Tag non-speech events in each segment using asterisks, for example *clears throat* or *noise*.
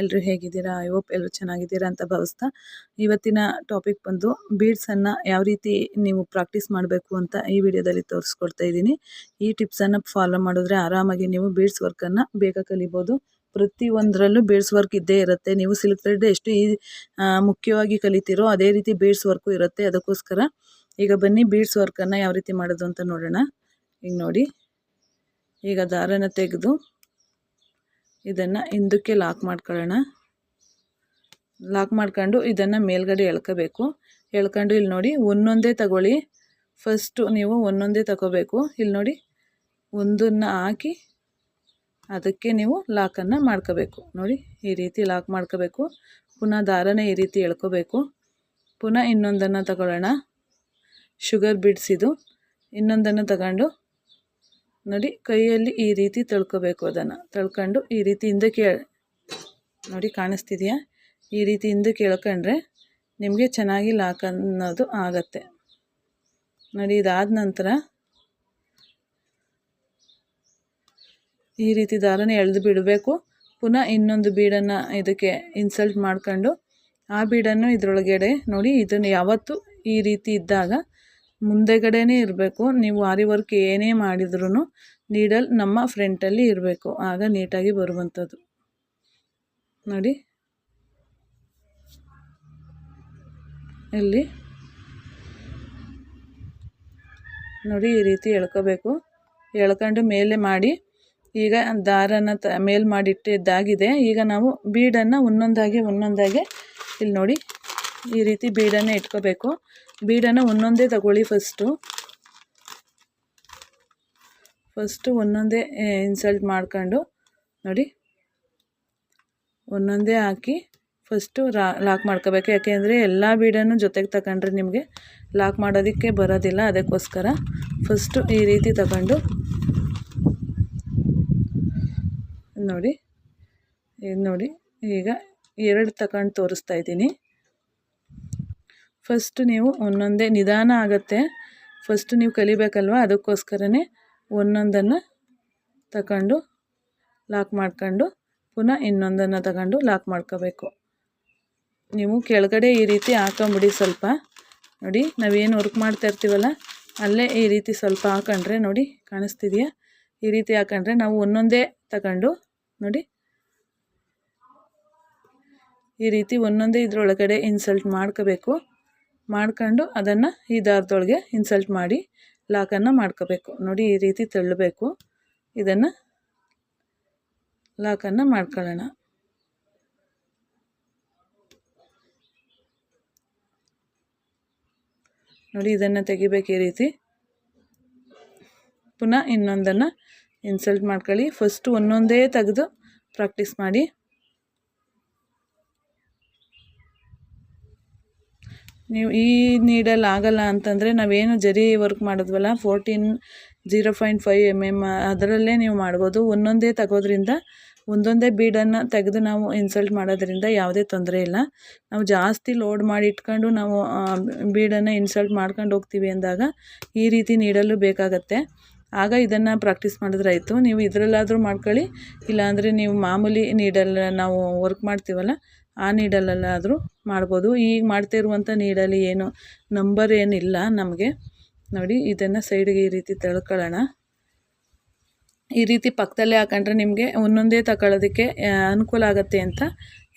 ಎಲ್ಲರೂ ಹೇಗಿದ್ದೀರಾ? I hope ಎಲ್ಲರೂ ಚೆನ್ನಾಗಿದ್ದೀರಾ ಅಂತ ಭಾವಿಸ್ತಾ ಇವತ್ತಿನ ಟಾಪಿಕ್ ಬಂದು ಬೀಡ್ಸನ್ನು ಯಾವ ರೀತಿ ನೀವು ಪ್ರಾಕ್ಟೀಸ್ ಮಾಡಬೇಕು ಅಂತ ಈ ವಿಡಿಯೋದಲ್ಲಿ ತೋರಿಸ್ಕೊಡ್ತಾ ಇದ್ದೀನಿ. ಈ ಟಿಪ್ಸನ್ನು ಫಾಲೋ ಮಾಡಿದ್ರೆ ಆರಾಮಾಗಿ ನೀವು ಬೀಡ್ಸ್ ವರ್ಕನ್ನು ಬೇಗ ಕಲಿಬೋದು. ಪ್ರತಿಯೊಂದರಲ್ಲೂ ಬೀಡ್ಸ್ ವರ್ಕ್ ಇದ್ದೇ ಇರುತ್ತೆ. ನೀವು ಸಿಲ್ಕ್ ಥ್ರೆಡ್ ಎಷ್ಟು ಈ ಮುಖ್ಯವಾಗಿ ಕಲಿತೀರೋ ಅದೇ ರೀತಿ ಬೀಡ್ಸ್ ವರ್ಕು ಇರುತ್ತೆ. ಅದಕ್ಕೋಸ್ಕರ ಈಗ ಬನ್ನಿ ಬೀಡ್ಸ್ ವರ್ಕನ್ನು ಯಾವ ರೀತಿ ಮಾಡೋದು ಅಂತ ನೋಡೋಣ. ಈಗ ನೋಡಿ. ಈಗ ದಾರನ ತೆಗೆದು ಇದನ್ನು ಹಿಂದಕ್ಕೆ ಲಾಕ್ ಮಾಡ್ಕೊಳ್ಳೋಣ. ಲಾಕ್ ಮಾಡ್ಕೊಂಡು ಇದನ್ನು ಮೇಲ್ಗಡೆ ಎಳ್ಕೋಬೇಕು. ಎಳ್ಕೊಂಡು ಇಲ್ಲಿ ನೋಡಿ ಒಂದೊಂದೇ ತಗೊಳ್ಳಿ. ಫಸ್ಟು ನೀವು ಒಂದೊಂದೇ ತಗೋಬೇಕು. ಇಲ್ಲಿ ನೋಡಿ ಒಂದನ್ನು ಹಾಕಿ ಅದಕ್ಕೆ ನೀವು ಲಾಕನ್ನು ಮಾಡ್ಕೋಬೇಕು. ನೋಡಿ ಈ ರೀತಿ ಲಾಕ್ ಮಾಡ್ಕೋಬೇಕು. ಪುನಃ ದಾರನೇ ಈ ರೀತಿ ಎಳ್ಕೋಬೇಕು. ಪುನಃ ಇನ್ನೊಂದನ್ನು ತಗೊಳ್ಳೋಣ. ಶುಗರ್ ಬಿಡ್ಸಿದು ಇನ್ನೊಂದನ್ನು ತಗೊಂಡು ನೋಡಿ, ಕೈಯಲ್ಲಿ ಈ ರೀತಿ ತಳ್ಕೋಬೇಕು ಅದನ್ನು. ತಳ್ಕೊಂಡು ಈ ರೀತಿ ಹಿಂದಕ್ಕೆ ನೋಡಿ ಕಾಣಿಸ್ತಿದೆಯಾ? ಈ ರೀತಿ ಹಿಂದಕ್ಕೆ ಎಳ್ಕೊಂಡ್ರೆ ನಿಮಗೆ ಚೆನ್ನಾಗಿ ಲಾಕ್ ಅನ್ನೋದು ಆಗತ್ತೆ. ನೋಡಿ, ಇದಾದ ನಂತರ ಈ ರೀತಿ ದಾರನ ಎಳೆದು ಬಿಡಬೇಕು. ಪುನಃ ಇನ್ನೊಂದು ಬೀಡನ್ನು ಇದಕ್ಕೆ ಇನ್ಸಲ್ಟ್ ಮಾಡ್ಕೊಂಡು ಆ ಬೀಡನ್ನು ಇದರೊಳಗಡೆ ನೋಡಿ, ಇದನ್ನು ಯಾವತ್ತೂ ಈ ರೀತಿ ಇದ್ದಾಗ ಮುಂದೆಗಡೆನೇ ಇರಬೇಕು. ನೀವು ಆರಿ ವರ್ಕ್ ಏನೇ ಮಾಡಿದ್ರೂ ನೀಡಲ್ ನಮ್ಮ ಫ್ರಂಟಲ್ಲಿ ಇರಬೇಕು. ಆಗ ನೀಟಾಗಿ ಬರುವಂಥದ್ದು. ನೋಡಿ. ಇಲ್ಲಿ. ನೋಡಿ, ಈ ರೀತಿ ಎಳ್ಕೋಬೇಕು. ಎಳ್ಕೊಂಡು ಮೇಲೆ ಮಾಡಿ. ಈಗ ದಾರನ ತ, ಮೇಲ್ ಮಾಡಿಟ್ಟಿದ್ದಾಗಿದೆ ಈಗ ನಾವು ಬೀಡನ್ನು ಒಂದೊಂದಾಗಿ ಒಂದೊಂದಾಗಿ, ಇಲ್ಲಿ ನೋಡಿ, ಈ ರೀತಿ ಬೀಡನ್ನು ಇಟ್ಕೋಬೇಕು. ಬೀಡನ್ನು ಒಂದೊಂದೇ ತಗೊಳ್ಳಿ ಫಸ್ಟು ಫಸ್ಟು ಒಂದೊಂದೇ ಇನ್ಸಲ್ಟ್ ಮಾಡ್ಕೊಂಡು, ನೋಡಿ. ಒಂದೊಂದೇ ಹಾಕಿ ಫಸ್ಟು ರಾ ಲಾಕ್ ಮಾಡ್ಕೋಬೇಕು. ಯಾಕೆಂದರೆ ಎಲ್ಲ ಬೀಡನ್ನು ಜೊತೆಗೆ ತಗೊಂಡ್ರೆ ನಿಮಗೆ ಲಾಕ್ ಮಾಡೋದಕ್ಕೆ ಬರೋದಿಲ್ಲ, ಅದಕ್ಕೋಸ್ಕರ ಫಸ್ಟು ಈ ರೀತಿ ತಗೊಂಡು, ನೋಡಿ. ಇದು ನೋಡಿ, ಈಗ ಎರಡು ತಗೊಂಡು ತೋರಿಸ್ತಾ ಇದ್ದೀನಿ. ಫಸ್ಟ್ ನೀವು ಒಂದೊಂದೇ ನಿಧಾನ ಆಗುತ್ತೆ. ಫಸ್ಟ್ ನೀವು ಕಲಿಬೇಕಲ್ವ? ಅದಕ್ಕೋಸ್ಕರನೇ ಒಂದೊಂದನ್ನು ತಗೊಂಡು ಲಾಕ್ ಮಾಡ್ಕೊಂಡು ಪುನಃ ಇನ್ನೊಂದನ್ನು ತಗೊಂಡು ಲಾಕ್ ಮಾಡ್ಕೋಬೇಕು. ನೀವು ಕೆಳಗಡೆ ಈ ರೀತಿ ಹಾಕೊಂಬಿಡಿ ಸ್ವಲ್ಪ. ನೋಡಿ, ನಾವೇನು ವರ್ಕ್ ಮಾಡ್ತಾ ಇರ್ತೀವಲ್ಲ, ಅಲ್ಲೇ ಈ ರೀತಿ ಸ್ವಲ್ಪ ಹಾಕೊಂಡ್ರೆ ನೋಡಿ ಕಾಣಿಸ್ತಿದೆಯಾ? ಈ ರೀತಿ ಹಾಕೊಂಡ್ರೆ ನಾವು ಒಂದೊಂದೇ ತಗೊಂಡು ನೋಡಿ. ಈ ರೀತಿ ಒಂದೊಂದೇ ಇದರೊಳಗಡೆ ಇನ್ಸಲ್ಟ್ ಮಾಡ್ಕೋಬೇಕು. ಮಾಡ್ಕೊಂಡು ಅದನ್ನು ಈ ದಾರದೊಳಗೆ ಇನ್ಸಲ್ಟ್ ಮಾಡಿ ಲಾಕನ್ನು ಮಾಡ್ಕೋಬೇಕು. ನೋಡಿ ಈ ರೀತಿ ತಳ್ಳಬೇಕು. ಇದನ್ನು ಲಾಕನ್ನು ಮಾಡ್ಕೊಳ್ಳೋಣ. ನೋಡಿ ಇದನ್ನು ತೆಗಿಬೇಕು ಈ ರೀತಿ. ಪುನಃ ಇನ್ನೊಂದನ್ನು ಇನ್ಸಲ್ಟ್ ಮಾಡ್ಕೊಳ್ಳಿ. ಫಸ್ಟು ಒಂದೊಂದೇ ತೆಗೆದು ಪ್ರಾಕ್ಟೀಸ್ ಮಾಡಿ. ನೀವು ಈ ನೀಡಲ್ಲಿ ಆಗಲ್ಲ ಅಂತಂದರೆ ನಾವೇನು ಜರಿ work ಮಾಡಿದ್ವಲ್ಲ? Fourteen zero point five M M ಅದರಲ್ಲೇ ನೀವು ಮಾಡ್ಬೋದು. ಒಂದೊಂದೇ ತಗೋದ್ರಿಂದ, ಒಂದೊಂದೇ ಬೀಡನ್ನು ತೆಗೆದು ನಾವು ಇನ್ಸಲ್ಟ್ ಮಾಡೋದ್ರಿಂದ ಯಾವುದೇ ತೊಂದರೆ ಇಲ್ಲ. ನಾವು ಜಾಸ್ತಿ ಲೋಡ್ ಮಾಡಿ ಇಟ್ಕೊಂಡು ನಾವು ಬೀಡನ್ನು ಇನ್ಸಲ್ಟ್ ಮಾಡ್ಕೊಂಡು ಹೋಗ್ತೀವಿ ಅಂದಾಗ ಈ ರೀತಿ ನೀಡಲು ಬೇಕಾಗತ್ತೆ. ಆಗ ಇದನ್ನು ಪ್ರಾಕ್ಟೀಸ್ ಮಾಡಿದ್ರೆ ಆಯಿತು. ನೀವು ಇದರಲ್ಲಾದರೂ ಮಾಡ್ಕೊಳ್ಳಿ. ಇಲ್ಲಾಂದರೆ ನೀವು ಮಾಮೂಲಿ ನೀಡಲ್ಲ ನಾವು ವರ್ಕ್ ಮಾಡ್ತೀವಲ್ಲ, ಆ ನೀಡಲಲ್ಲಾದರೂ ಮಾಡ್ಬೋದು. ಈಗ ಮಾಡ್ತಾ ಇರುವಂಥ ನೀಡಲ್ಲಿ ಏನು ನಂಬರ್ ಏನಿಲ್ಲ ನಮಗೆ. ನೋಡಿ, ಇದನ್ನು ಸೈಡ್ಗೆ ಈ ರೀತಿ ತಳ್ಕೊಳ್ಳೋಣ. ಈ ರೀತಿ ಪಕ್ಕದಲ್ಲೇ ಹಾಕೊಂಡ್ರೆ ನಿಮಗೆ ಒಂದೊಂದೇ ತಗೊಳ್ಳೋದಕ್ಕೆ ಅನುಕೂಲ ಆಗುತ್ತೆ ಅಂತ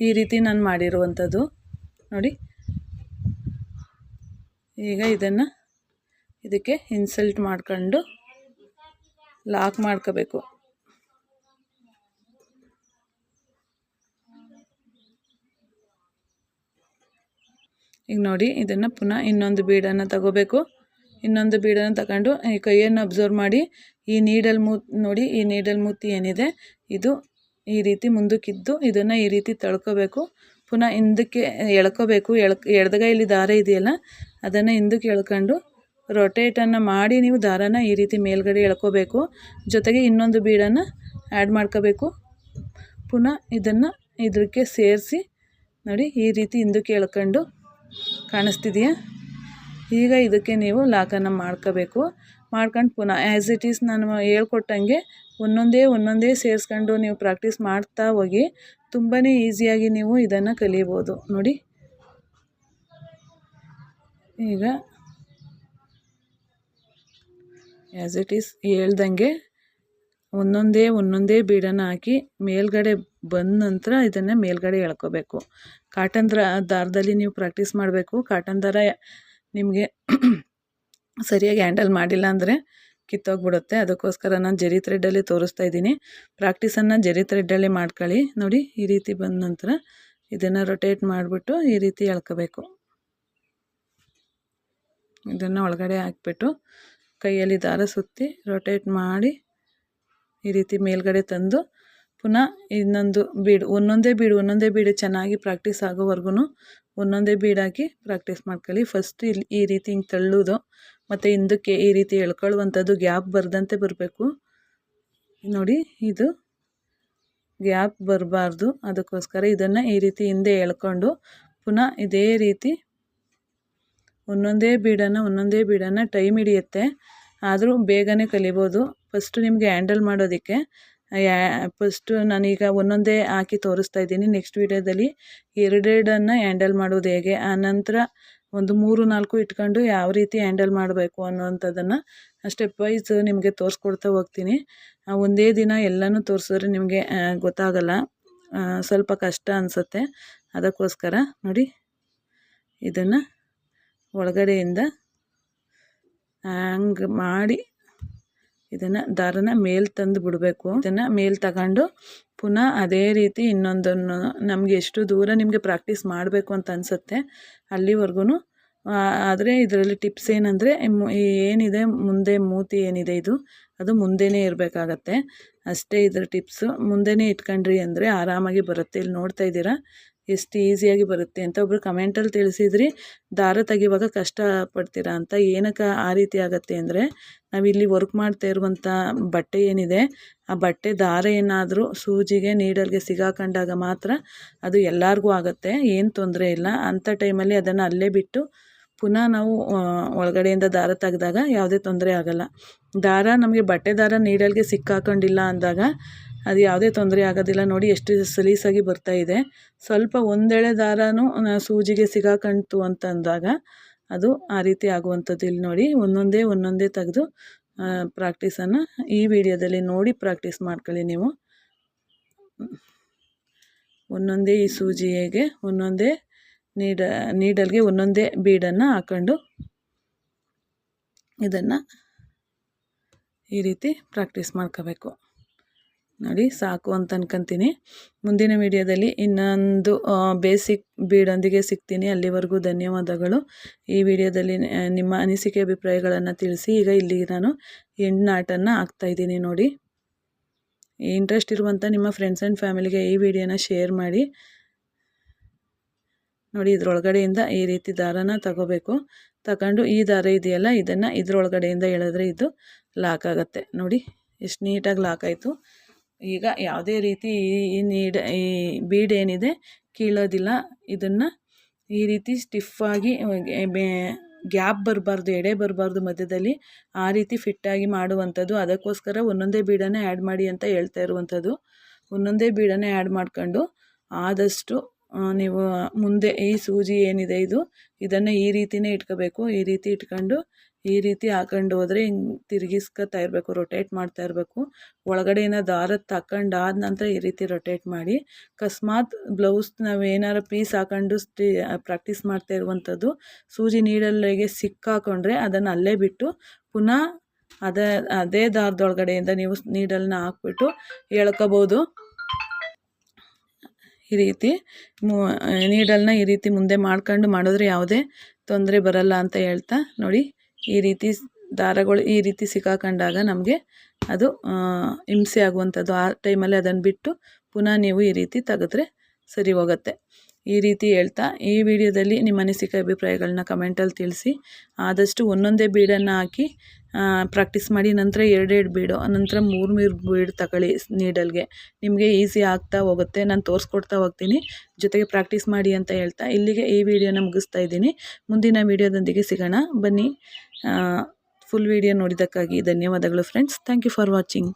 ಈ ರೀತಿ ನಾನು ಮಾಡಿರುವಂಥದ್ದು. ನೋಡಿ. ಈಗ ಇದನ್ನು ಇದಕ್ಕೆ ಇನ್ಸಲ್ಟ್ ಮಾಡ್ಕೊಂಡು ಲಾಕ್ ಮಾಡ್ಕೋಬೇಕು. ಈಗ ನೋಡಿ, ಇದನ್ನು ಪುನಃ ಇನ್ನೊಂದು ಬೀಡನ್ನು ತಗೋಬೇಕು. ಇನ್ನೊಂದು ಬೀಡನ್ನು ತಗೊಂಡು ಈ ಕೈಯನ್ನು ಅಬ್ಸರ್ವ್ ಮಾಡಿ, ಈ ನೀಡಲ್ ಮೂ ನೋಡಿ, ಈ ನೀಡಲ್ ಮೂತಿ ಏನಿದೆ, ಇದು ಈ ರೀತಿ ಮುಂದಕ್ಕಿದ್ದು, ಇದನ್ನು ಈ ರೀತಿ ತಳ್ಕೋಬೇಕು. ಪುನಃ ಹಿಂದಕ್ಕೆ ಎಳ್ಕೋಬೇಕು. ಎಳ್ಕ್ ಇಲ್ಲಿ ದಾರ ಇದೆಯಲ್ಲ, ಅದನ್ನು ಹಿಂದಕ್ಕೆ ಎಳ್ಕೊಂಡು ರೊಟೇಟನ್ನು ಮಾಡಿ ನೀವು ದಾರನ ಈ ರೀತಿ ಮೇಲ್ಗಡೆ ಎಳ್ಕೋಬೇಕು. ಜೊತೆಗೆ ಇನ್ನೊಂದು ಬೀಡನ್ನು ಆ್ಯಡ್ ಮಾಡ್ಕೋಬೇಕು. ಪುನಃ ಇದನ್ನು ಇದಕ್ಕೆ ಸೇರಿಸಿ ನೋಡಿ ಈ ರೀತಿ ಹಿಂದಕ್ಕೆ ಎಳ್ಕೊಂಡು ಕಾಣಿಸ್ತಿದೆಯಾ? ಈಗ ಇದಕ್ಕೆ ನೀವು ಲಾಕನ್ನು ಮಾಡ್ಕೋಬೇಕು. ಮಾಡ್ಕೊಂಡು ಪುನಃ ಆ್ಯಸ್ ಇಟ್ ಈಸ್ ನಾನು ಹೇಳ್ಕೊಟ್ಟಂಗೆ ಒಂದೊಂದೇ ಒಂದೊಂದೇ ಸೇರಿಸ್ಕೊಂಡು ನೀವು ಪ್ರಾಕ್ಟೀಸ್ ಮಾಡ್ತಾ ಹೋಗಿ ತುಂಬಾ ಈಸಿಯಾಗಿ ನೀವು ಇದನ್ನು ಕಲಿಬೋದು. ನೋಡಿ. ಈಗ ಆ್ಯಸ್ ಇಟ್ ಈಸ್ ಹೇಳ್ದಂಗೆ ಒಂದೊಂದೇ ಒಂದೊಂದೇ ಬೀಡನ್ನು ಹಾಕಿ ಮೇಲ್ಗಡೆ ಬಂದ ನಂತರ ಇದನ್ನು ಮೇಲ್ಗಡೆ ಎಳ್ಕೋಬೇಕು. ಕಾಟನ್ ದ್ರ ದಾರದಲ್ಲಿ ನೀವು ಪ್ರಾಕ್ಟೀಸ್ ಮಾಡಬೇಕು. ಕಾಟನ್ ದಾರ ನಿಮಗೆ *clears throat* ಸರಿಯಾಗಿ ಹ್ಯಾಂಡಲ್ ಮಾಡಿಲ್ಲ ಅಂದರೆ ಕಿತ್ತೋಗ್ಬಿಡುತ್ತೆ. ಅದಕ್ಕೋಸ್ಕರ ನಾನು ಜರಿ ಥ್ರೆಡ್ಡಲ್ಲಿ ತೋರಿಸ್ತಾ ಇದ್ದೀನಿ. ಪ್ರಾಕ್ಟೀಸನ್ನು ಜರಿ ಥ್ರೆಡ್ಡಲ್ಲಿ ಮಾಡ್ಕೊಳ್ಳಿ. ನೋಡಿ, ಈ ರೀತಿ ಬಂದ ನಂತರ ಇದನ್ನು ರೊಟೇಟ್ ಮಾಡಿಬಿಟ್ಟು ಈ ರೀತಿ ಎಳ್ಕೋಬೇಕು. ಇದನ್ನು ಒಳಗಡೆ ಹಾಕ್ಬಿಟ್ಟು ಕೈಯಲ್ಲಿ ದಾರ ಸುತ್ತಿ ರೊಟೇಟ್ ಮಾಡಿ ಈ ರೀತಿ ಮೇಲ್ಗಡೆ ತಂದು ಪುನಃ ಇನ್ನೊಂದು ಬೀಡು, ಒಂದೊಂದೇ ಬೀಡು ಒಂದೊಂದೇ ಬೀಡು ಚೆನ್ನಾಗಿ ಪ್ರಾಕ್ಟೀಸ್ ಆಗೋವರೆಗೂ ಒಂದೊಂದೇ ಬೀಡ್ ಹಾಕಿ ಪ್ರಾಕ್ಟೀಸ್ ಮಾಡ್ಕೊಳ್ಳಿ. ಫಸ್ಟ್ ಇಲ್ಲಿ ಈ ರೀತಿ ಹಿಂಗೆ ತಳ್ಳೋದು, ಮತ್ತು ಹಿಂದಕ್ಕೆ ಈ ರೀತಿ ಎಳ್ಕೊಳ್ಳುವಂಥದ್ದು ಗ್ಯಾಪ್ ಬರದಂತೆ ಬರಬೇಕು. ನೋಡಿ, ಇದು ಗ್ಯಾಪ್ ಬರಬಾರ್ದು. ಅದಕ್ಕೋಸ್ಕರ ಇದನ್ನು ಈ ರೀತಿ ಹಿಂದೆ ಎಳ್ಕೊಂಡು ಪುನಃ ಇದೇ ರೀತಿ ಒಂದೊಂದೇ ಬೀಡನ್ನು ಒಂದೊಂದೇ ಬೀಡನ್ನು ಟೈಮ್ ಹಿಡಿಯುತ್ತೆ. ಆದರೂ ಬೇಗನೆ ಕಲಿಬೋದು. ಫಸ್ಟು ನಿಮಗೆ ಹ್ಯಾಂಡಲ್ ಮಾಡೋದಕ್ಕೆ. ಫಸ್ಟು ನಾನೀಗ ಒಂದೊಂದೇ ಹಾಕಿ ತೋರಿಸ್ತಾ ಇದ್ದೀನಿ. ನೆಕ್ಸ್ಟ್ ವೀಡಿಯೋದಲ್ಲಿ ಎರಡೆರಡನ್ನು ಹ್ಯಾಂಡಲ್ ಮಾಡೋದು ಹೇಗೆ? ಆನಂತರ ಒಂದು ಮೂರು, ನಾಲ್ಕು ಇಟ್ಕೊಂಡು ಯಾವ ರೀತಿ ಹ್ಯಾಂಡಲ್ ಮಾಡಬೇಕು ಅನ್ನೋವಂಥದ್ದನ್ನು ಸ್ಟೆಪ್ ವೈಸ್ ನಿಮಗೆ ತೋರಿಸ್ಕೊಡ್ತಾ ಹೋಗ್ತೀನಿ. ಒಂದೇ ದಿನ ಎಲ್ಲನೂ ತೋರಿಸಿದ್ರೆ ನಿಮಗೆ ಗೊತ್ತಾಗಲ್ಲ. ಸ್ವಲ್ಪ ಕಷ್ಟ ಅನಿಸುತ್ತೆ. ಅದಕ್ಕೋಸ್ಕರ ನೋಡಿ, ಇದನ್ನು ಒಳಗಡೆಯಿಂದ ಹ್ಯಾಂಗ್ ಮಾಡಿ ಇದನ್ನು ದಾರನ ಮೇಲೆ ತಂದು ಬಿಡಬೇಕು. ಇದನ್ನು ಮೇಲೆ ತಗೊಂಡು ಪುನಃ ಅದೇ ರೀತಿ ಇನ್ನೊಂದನ್ನು ನಮಗೆ ಎಷ್ಟು ದೂರ ನಿಮಗೆ ಪ್ರಾಕ್ಟೀಸ್ ಮಾಡಬೇಕು ಅಂತ ಅನ್ಸುತ್ತೆ ಅಲ್ಲಿವರೆಗೂ ಆದರೆ ಇದರಲ್ಲಿ ಟಿಪ್ಸ್ ಏನಂದರೆ ಏನಿದೆ ಮುಂದೆ ಮೂತಿ ಏನಿದೆ ಇದು, ಅದು ಮುಂದೆನೇ ಇರಬೇಕಾಗತ್ತೆ. ಅಷ್ಟೇ ಇದರ ಟಿಪ್ಸು ಮುಂದೆನೇ ಇಟ್ಕೊಂಡ್ರಿ ಅಂದರೆ ಆರಾಮಾಗಿ ಬರುತ್ತೆ. ಇಲ್ಲಿ ನೋಡ್ತಾ ಇದ್ದೀರಾ? ಎಷ್ಟು ಈಸಿಯಾಗಿ ಬರುತ್ತೆ ಅಂತ ಒಬ್ಬರು ಕಮೆಂಟಲ್ಲಿ ತಿಳಿಸಿದ್ರಿ. ದಾರ ತೆಗಿವಾಗ ಕಷ್ಟ ಪಡ್ತೀರಾ ಅಂತ. ಏನಕ್ಕೆ ಆ ರೀತಿ ಆಗುತ್ತೆ ಅಂದರೆ ನಾವಿಲ್ಲಿ ವರ್ಕ್ ಮಾಡ್ತಾ ಇರುವಂಥ ಬಟ್ಟೆ ಏನಿದೆ, ಆ ಬಟ್ಟೆ ದಾರ ಏನಾದರೂ ಸೂಜಿಗೆ ನೀಡಲ್ಗೆ ಸಿಗಾಕೊಂಡಾಗ ಮಾತ್ರ ಅದು ಎಲ್ಲರಿಗೂ ಆಗುತ್ತೆ. ಏನು ತೊಂದರೆ ಇಲ್ಲ. ಅಂಥ ಟೈಮಲ್ಲಿ ಅದನ್ನು ಅಲ್ಲೇ ಬಿಟ್ಟು ಪುನಃ ನಾವು ಒಳಗಡೆಯಿಂದ ದಾರ ತೆಗೆದಾಗ ಯಾವುದೇ ತೊಂದರೆ ಆಗಲ್ಲ. ದಾರ ನಮಗೆ ಬಟ್ಟೆ ದಾರ ನೀಡಲ್ಗೆ ಸಿಕ್ಕಾಕೊಂಡಿಲ್ಲ ಅಂದಾಗ ಅದು ಯಾವುದೇ ತೊಂದರೆ ಆಗೋದಿಲ್ಲ. ನೋಡಿ, ಎಷ್ಟು ಸಲೀಸಾಗಿ ಬರ್ತಾ ಇದೆ. ಸ್ವಲ್ಪ ಒಂದೆಳೆ ದಾರನೂ ಸೂಜಿಗೆ ಸಿಗಾಕಂತು ಅಂತ ಅಂದಾಗ ಅದು ಆ ರೀತಿ ಆಗುವಂಥದ್ದು ಇಲ್ಲಿ ನೋಡಿ. ಒಂದೊಂದೇ ಒಂದೊಂದೇ ತೆಗೆದು ಪ್ರಾಕ್ಟೀಸನ್ನು ಈ ವಿಡಿಯೋದಲ್ಲಿ ನೋಡಿ ಪ್ರಾಕ್ಟೀಸ್ ಮಾಡ್ಕೊಳ್ಳಿ ನೀವು. ಒಂದೊಂದೇ ಈ ಸೂಜಿಗೆ ಒಂದೊಂದೇ ನೀಡ, ನೀಡಲ್ಗೆ ಒಂದೊಂದೇ ಬೀಡನ್ನು ಹಾಕೊಂಡು ಇದನ್ನು ಈ ರೀತಿ ಪ್ರಾಕ್ಟೀಸ್ ಮಾಡ್ಕೋಬೇಕು. ನೋಡಿ, ಸಾಕು ಅಂತ ಅನ್ಕೊಂತೀನಿ. ಮುಂದಿನ ವಿಡಿಯೋದಲ್ಲಿ ಇನ್ನೊಂದು ಬೇಸಿಕ್ ಬೀಡೊಂದಿಗೆ ಸಿಗ್ತೀನಿ. ಅಲ್ಲಿವರೆಗೂ ಧನ್ಯವಾದಗಳು. ಈ ವಿಡಿಯೋದಲ್ಲಿ ನಿಮ್ಮ ಅನಿಸಿಕೆ ಅಭಿಪ್ರಾಯಗಳನ್ನು ತಿಳಿಸಿ. ಈಗ ಇಲ್ಲಿ ನಾನು ಹೆಣ್ಣಾಟನ್ನು ಹಾಕ್ತಾಯಿದ್ದೀನಿ ನೋಡಿ. ಇಂಟ್ರೆಸ್ಟ್ ಇರುವಂಥ ನಿಮ್ಮ ಫ್ರೆಂಡ್ಸ್ ಆ್ಯಂಡ್ ಫ್ಯಾಮಿಲಿಗೆ ಈ ವಿಡಿಯೋನ ಶೇರ್ ಮಾಡಿ. ನೋಡಿ, ಇದ್ರೊಳಗಡೆಯಿಂದ ಈ ರೀತಿ ದಾರನ ತಗೋಬೇಕು. ತಗೊಂಡು ಈ ದಾರ ಇದೆಯಲ್ಲ, ಇದನ್ನು ಇದ್ರೊಳಗಡೆಯಿಂದ ಎಳೆದ್ರೆ ಇದು ಲಾಕ್ ಆಗುತ್ತೆ. ನೋಡಿ, ಎಷ್ಟು ನೀಟಾಗಿ ಲಾಕ್ ಆಯಿತು. ಈಗ ಯಾವುದೇ ರೀತಿ ಈ ನೀಡ, ಈ ಬೀಡ್ ಏನಿದೆ ಕೀಳೋದಿಲ್ಲ. ಇದನ್ನು ಈ ರೀತಿ ಸ್ಟಿಫಾಗಿ ಗ್ಯಾಪ್ ಬರಬಾರ್ದು, ಎಡೆ ಬರಬಾರ್ದು ಮಧ್ಯದಲ್ಲಿ ಆ ರೀತಿ ಫಿಟ್ಟಾಗಿ ಮಾಡುವಂಥದ್ದು. ಅದಕ್ಕೋಸ್ಕರ ಒಂದೊಂದೇ ಬೀಡನ್ನೇ ಆ್ಯಡ್ ಮಾಡಿ ಅಂತ ಹೇಳ್ತಾ ಇರುವಂಥದ್ದು. ಒಂದೊಂದೇ ಬೀಡನ್ನೇ ಆ್ಯಡ್ ಮಾಡ್ಕೊಂಡು ಆದಷ್ಟು ನೀವು ಮುಂದೆ ಈ ಸೂಜಿ ಏನಿದೆ ಇದು, ಇದನ್ನು ಈ ರೀತಿಯೇ ಇಟ್ಕೋಬೇಕು. ಈ ರೀತಿ ಇಟ್ಕೊಂಡು ಈ ರೀತಿ ಹಾಕೊಂಡು ಹೋದರೆ ಹಿಂಗೆ ತಿರುಗಿಸ್ಕೊತಾ ಇರಬೇಕು ರೊಟೇಟ್ ಮಾಡ್ತಾ ಇರಬೇಕು. ಒಳಗಡೆಯಿಂದ ದಾರದ ತಗೊಂಡು ಆದ ನಂತರ ಈ ರೀತಿ ರೊಟೇಟ್ ಮಾಡಿ. ಅಕಸ್ಮಾತ್ ಬ್ಲೌಸ್ ನಾವು ಏನಾರು ಪೀಸ್ ಹಾಕೊಂಡು ಸ್ಟಿ ಪ್ರಾಕ್ಟೀಸ್ ಮಾಡ್ತಾ ಇರುವಂಥದ್ದು, ಸೂಜಿ ನೀಡಲ್ಲಿಗೆ ಸಿಕ್ಕಾಕೊಂಡ್ರೆ ಅದನ್ನು ಅಲ್ಲೇ ಬಿಟ್ಟು ಪುನಃ ಅದೇ ಅದೇ ದಾರದೊಳಗಡೆಯಿಂದ ನೀವು ನೀಡಲ್ನ ಹಾಕ್ಬಿಟ್ಟು ಎಳ್ಕೊಬೋದು. ಈ ರೀತಿ ನೀಡಲ್ನ ಈ ರೀತಿ ಮುಂದೆ ಮಾಡ್ಕೊಂಡು ಮಾಡಿದ್ರೆ ಯಾವುದೇ ತೊಂದರೆ ಬರಲ್ಲ ಅಂತ ಹೇಳ್ತಾ ನೋಡಿ. ಈ ರೀತಿ ದಾರಗಳು ಈ ರೀತಿ ಸಿಕ್ಕಾಕೊಂಡಾಗ ನಮಗೆ ಅದು ಹಿಂಸೆ ಆಗುವಂಥದ್ದು. ಆ ಟೈಮಲ್ಲಿ ಅದನ್ನು ಬಿಟ್ಟು ಪುನಃ ನೀವು ಈ ರೀತಿ ತೆಗೆದ್ರೆ ಸರಿ ಹೋಗುತ್ತೆ. ಈ ರೀತಿ ಹೇಳ್ತಾ, ಈ ವಿಡಿಯೋದಲ್ಲಿ ನಿಮ್ಮ ಅನಿಸಿಕೆ, ಅಭಿಪ್ರಾಯಗಳನ್ನ ಕಮೆಂಟಲ್ಲಿ ತಿಳಿಸಿ. ಆದಷ್ಟು ಒಂದೊಂದೇ ಬೀಡನ್ನು ಹಾಕಿ ಪ್ರಾಕ್ಟೀಸ್ ಮಾಡಿ ನಂತರ ಎರಡೆರಡು ಬೀಡು ನಂತರ ಮೂರು ಮೂರು ಬೀಡು ತಗೊಳ್ಳಿ ನೀಡಲ್ಗೆ ನಿಮಗೆ ಈಸಿ ಆಗ್ತಾ ಹೋಗುತ್ತೆ. ನಾನು ತೋರಿಸ್ಕೊಡ್ತಾ ಹೋಗ್ತೀನಿ. ಜೊತೆಗೆ ಪ್ರಾಕ್ಟೀಸ್ ಮಾಡಿ ಅಂತ ಹೇಳ್ತಾ ಇಲ್ಲಿಗೆ ಈ ವಿಡಿಯೋನ ಮುಗಿಸ್ತಾ ಇದ್ದೀನಿ. ಮುಂದಿನ ವಿಡಿಯೋದೊಂದಿಗೆ ಸಿಗೋಣ. ಬನ್ನಿ. ಫುಲ್ ವಿಡಿಯೋ ನೋಡಿದ್ದಕ್ಕಾಗಿ ಧನ್ಯವಾದಗಳು friends thank you for watching